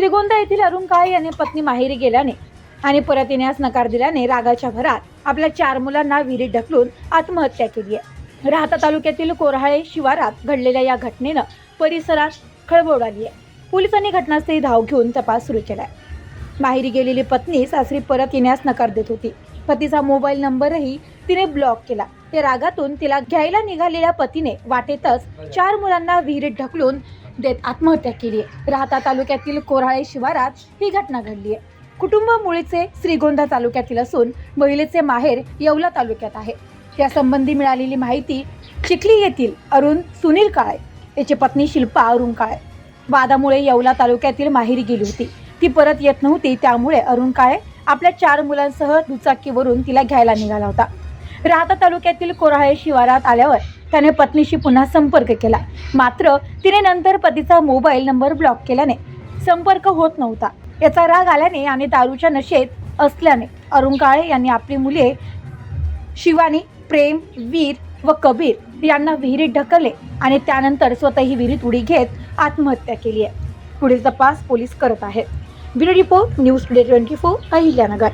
श्रीगोंदा येथील अरुण काळे याने पत्नी माहेरी गेल्याने आणि परत येण्यास नकार दिल्याने रागाच्या भरात आपल्या चार मुलांना विहिरीत ढकलून आत्महत्या केली आहे. राहता तालुक्यातील कोरहाळे शिवारात घडलेल्या या घटनेनं परिसरात खळबळ उडाली आहे. पोलिसांनी घटनास्थळी धाव घेऊन तपास सुरू केलाय. माहेरी गेलेली पत्नी सासरी परत येण्यास नकार देत होती. पतीचा मोबाईल नंबरही तिने ब्लॉक केला. त्या रागातून तिला घ्यायला निघालेल्या पतीने वाटेतच चार मुलांना विहिरीत ढकलून देत आत्महत्या केली आहे. राहता तालुक्यातील कोराळे शिवारात ही घटना घडली आहे. कुटुंब मुळीचे श्रीगोंदा तालुक्यातील असून महिलेचे माहेर येवला तालुक्यात आहे. यासंबंधी मिळालेली माहिती चिखली येथील अरुण सुनील काळे याची पत्नी शिल्पा अरुण काळे. वादामुळे येवला तालुक्यातील माहेरी गेली होती. ती परत येत नव्हती त्यामुळे अरुण काळे आपल्या चार मुलांसह दुचाकीवरून तिला घ्यायला निघाला होता. राहता तालुक्यातील कोराळे शिवारात आल्यावर त्याने पत्नीशी पुन्हा संपर्क केला. मात्र तिने नंतर पतीचा मोबाईल नंबर ब्लॉक केल्याने संपर्क होत नव्हता. याचा राग आल्याने आणि दारूच्या नशेत असल्याने अरुण काळे यांनी आपली मुले शिवानी प्रेम वीर व कबीर यांना विहिरीत ढकलले आणि त्यानंतर स्वतःही विहिरीत उडी घेत आत्महत्या केली आहे. पुढील तपास पोलीस करत आहेत. Bureau report news today twenty four Ahilyanagar.